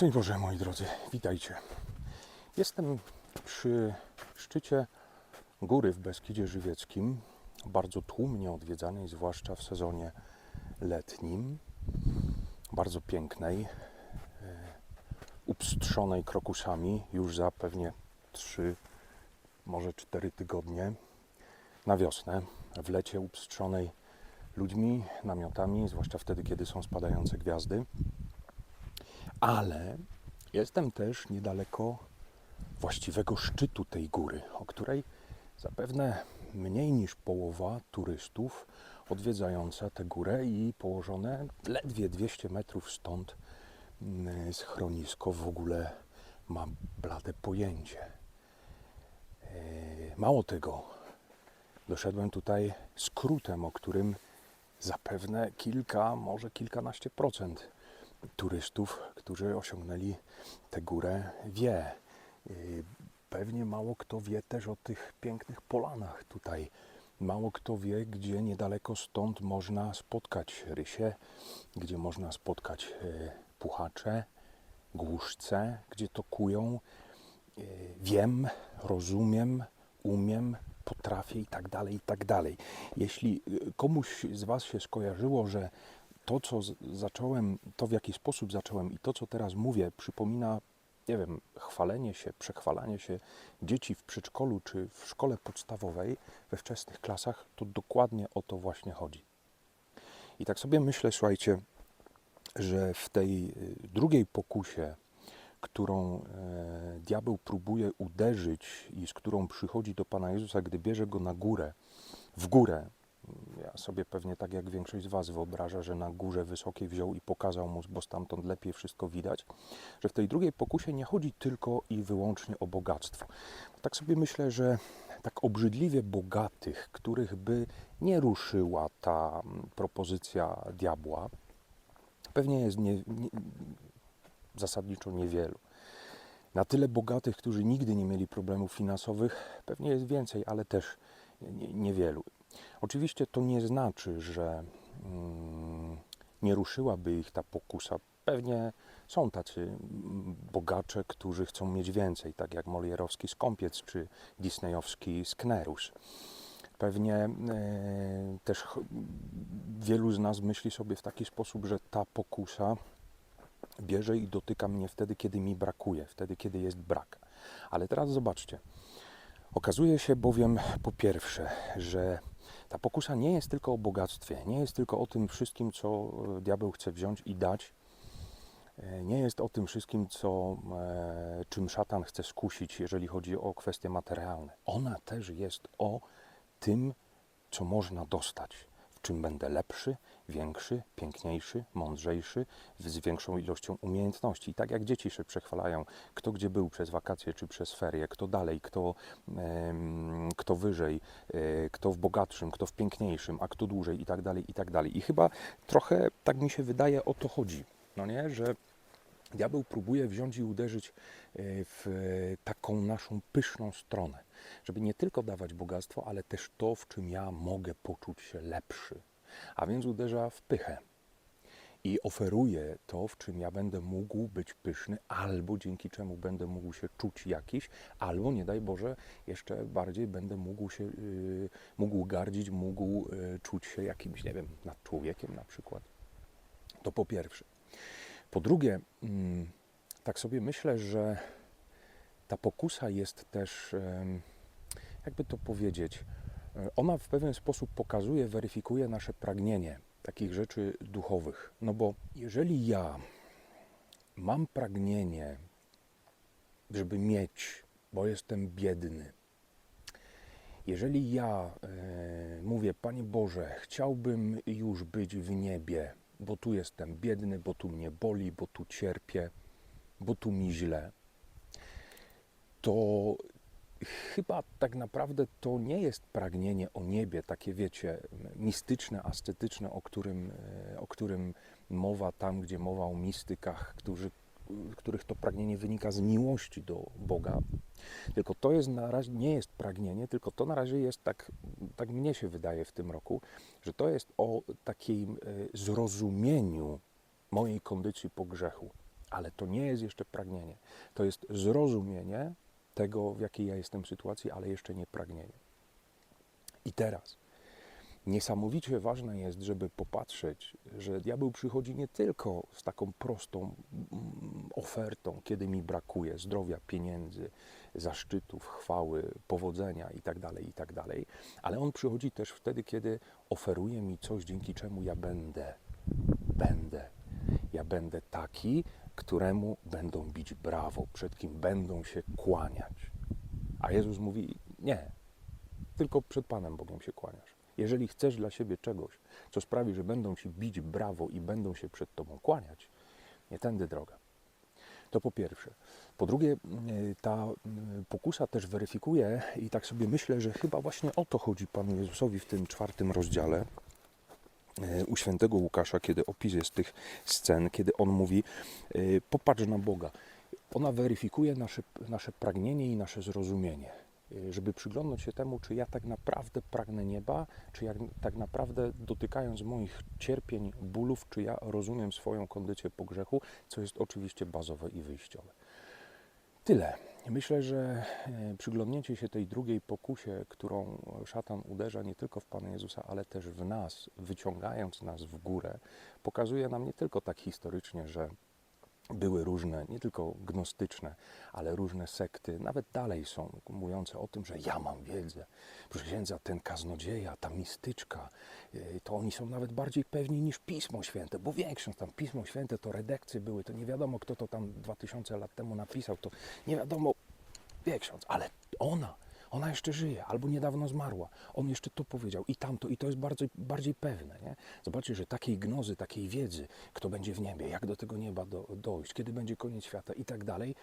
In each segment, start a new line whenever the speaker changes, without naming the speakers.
Szczęść Boże, moi drodzy, witajcie. Jestem przy szczycie góry w Beskidzie Żywieckim, bardzo tłumnie odwiedzanej, zwłaszcza w sezonie letnim, bardzo pięknej, e, upstrzonej krokusami już za pewnie 3, może 4 tygodnie na wiosnę, w lecie upstrzonej ludźmi, namiotami, zwłaszcza wtedy, kiedy są spadające gwiazdy. Ale jestem też niedaleko właściwego szczytu tej góry, o której zapewne mniej niż połowa turystów odwiedzająca tę górę i położone ledwie 200 metrów stąd mm, schronisko w ogóle ma blade pojęcie. E, Mało tego, doszedłem tutaj skrótem, o którym zapewne kilka, może kilkanaście procent turystów, którzy osiągnęli tę górę, wie. Yy, Pewnie mało kto wie też o tych pięknych polanach tutaj. Mało kto wie, gdzie niedaleko stąd można spotkać rysie, gdzie można spotkać yy, puchacze, głuszce, gdzie tokują. Yy, Wiem, rozumiem, umiem, potrafię i tak dalej, i tak dalej. Jeśli komuś z Was się skojarzyło, że to, co zacząłem, to w jaki sposób zacząłem i to, co teraz mówię, przypomina, nie wiem, chwalenie się, przechwalanie się dzieci w przedszkolu czy w szkole podstawowej we wczesnych klasach, to dokładnie o to właśnie chodzi. I tak sobie myślę, słuchajcie, że w tej y, drugiej pokusie, którą e, diabeł próbuje uderzyć i z którą przychodzi do Pana Jezusa, gdy bierze go na górę, w górę, ja sobie pewnie tak jak większość z Was wyobraża, że na górze wysokiej wziął i pokazał mu, bo stamtąd lepiej wszystko widać, że w tej drugiej pokusie nie chodzi tylko i wyłącznie o bogactwo. Tak sobie myślę, że tak obrzydliwie bogatych, których by nie ruszyła ta mm, propozycja diabła, pewnie jest nie, nie, zasadniczo niewielu. Na tyle bogatych, którzy nigdy nie mieli problemów finansowych, pewnie jest więcej, ale też nie- niewielu. Oczywiście to nie znaczy, że mm, nie ruszyłaby ich ta pokusa. Pewnie są tacy mm, bogacze, którzy chcą mieć więcej, tak jak Molierowski Skąpiec czy Disneyowski Sknerus. Pewnie e, też wielu z nas myśli sobie w taki sposób, że ta pokusa bierze i dotyka mnie wtedy, kiedy mi brakuje, wtedy, kiedy jest brak. Ale teraz zobaczcie. Okazuje się bowiem po pierwsze, że ta pokusa nie jest tylko o bogactwie, nie jest tylko o tym wszystkim, co e, diabeł chce wziąć i dać. E, Nie jest o tym wszystkim, co, e, czym szatan chce skusić, jeżeli chodzi o kwestie materialne. Ona też jest o tym, co można dostać, czym będę lepszy, większy, piękniejszy, mądrzejszy, z większą ilością umiejętności. I tak jak dzieci się przechwalają, kto gdzie był przez wakacje czy przez ferie, kto dalej, kto, kto wyżej, e, kto w bogatszym, kto w piękniejszym, a kto dłużej i tak dalej, i tak dalej. I chyba trochę, tak mi się wydaje, o to chodzi. No nie, że diabeł próbuje wziąć i uderzyć e, w taką naszą pyszną stronę, żeby nie tylko dawać bogactwo, ale też to, w czym ja mogę poczuć się lepszy. A więc uderza w pychę i oferuje to, w czym ja będę mógł być pyszny, albo dzięki czemu będę mógł się czuć jakiś, albo nie daj Boże, jeszcze bardziej będę mógł się, yy, mógł gardzić, mógł yy, czuć się jakimś, nie wiem, nad człowiekiem na przykład. To po pierwsze. Po drugie, mm, tak sobie myślę, że ta pokusa jest też, jakby to powiedzieć, e, ona w pewien sposób pokazuje, weryfikuje nasze pragnienie takich rzeczy duchowych. No bo jeżeli ja mam pragnienie, żeby mieć, bo jestem biedny, jeżeli ja e, mówię, Panie Boże, chciałbym już być w niebie, bo tu jestem biedny, bo tu mnie boli, bo tu cierpię, bo tu mi źle, to chyba tak naprawdę to nie jest pragnienie o niebie, takie wiecie, mistyczne, ascetyczne, o którym, e, o którym mowa tam, gdzie mowa o mistykach, którzy, których to pragnienie wynika z miłości do Boga. Tylko to jest na razie, nie jest pragnienie, tylko to na razie jest tak, tak mnie się wydaje w tym roku, że to jest o takim e, zrozumieniu mojej kondycji po grzechu. Ale to nie jest jeszcze pragnienie. To jest zrozumienie tego, w jakiej ja jestem sytuacji, ale jeszcze nie pragnienie. I teraz niesamowicie ważne jest, żeby popatrzeć, że diabeł przychodzi nie tylko z taką prostą mm, ofertą, kiedy mi brakuje zdrowia, pieniędzy, zaszczytów, chwały, powodzenia itd., itd., ale on przychodzi też wtedy, kiedy oferuje mi coś, dzięki czemu ja będę, będę. Ja będę taki, któremu będą bić brawo, przed kim będą się kłaniać. A Jezus mówi: Nie, tylko przed Panem Bogiem się kłaniasz. Jeżeli chcesz dla siebie czegoś, co sprawi, że będą ci bić brawo i będą się przed Tobą kłaniać, nie tędy droga. To po pierwsze. Po drugie, y, ta y, pokusa też weryfikuje, i tak sobie myślę, że chyba właśnie o to chodzi Panu Jezusowi w tym czwartym rozdziale y, u świętego Łukasza, kiedy opis jest tych scen, kiedy on mówi: Popatrz na Boga. Ona weryfikuje nasze, nasze pragnienie i nasze zrozumienie żeby przyglądnąć się temu, czy ja tak naprawdę pragnę nieba, czy ja tak naprawdę dotykając moich cierpień, bólów, czy ja rozumiem swoją kondycję po grzechu, co jest oczywiście bazowe i wyjściowe. Tyle. Myślę, że e, przyglądnięcie się tej drugiej pokusie, którą szatan uderza nie tylko w Pana Jezusa, ale też w nas, wyciągając nas w górę, pokazuje nam nie tylko tak historycznie, że były różne, nie tylko gnostyczne, ale różne sekty, nawet dalej są, mówiące o tym, że ja mam wiedzę. Proszę księdza, ten kaznodzieja, ta mistyczka, yy, to oni są nawet bardziej pewni niż Pismo Święte, bo większość tam Pismo Święte to redekcje były, to nie wiadomo, kto to tam 2000 lat temu napisał, to nie wiadomo, ksiądz, ale ona, ona jeszcze żyje, albo niedawno zmarła. On jeszcze to powiedział i tamto, i to jest bardzo, bardziej pewne. Nie? Zobaczcie, że takiej gnozy, takiej wiedzy, kto będzie w niebie, jak do tego nieba do, dojść, kiedy będzie koniec świata i tak dalej,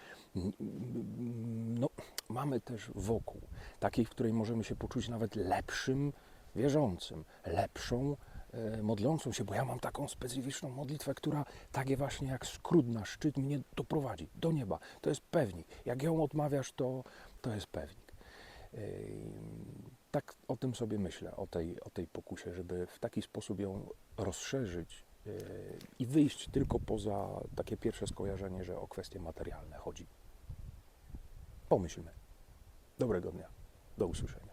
no, mamy też wokół, takiej, w której możemy się poczuć nawet lepszym wierzącym, lepszą e, modlącą się, bo ja mam taką specyficzną modlitwę, która takie właśnie jak skrót na szczyt mnie doprowadzi do nieba. To jest pewnik. Jak ją odmawiasz, to, to jest pewnik. Ym, Tak o tym sobie myślę, o tej, o tej pokusie, żeby w taki sposób ją rozszerzyć yy, i wyjść tylko poza takie pierwsze skojarzenie, że o kwestie materialne chodzi. Pomyślmy. Dobrego dnia. Do usłyszenia.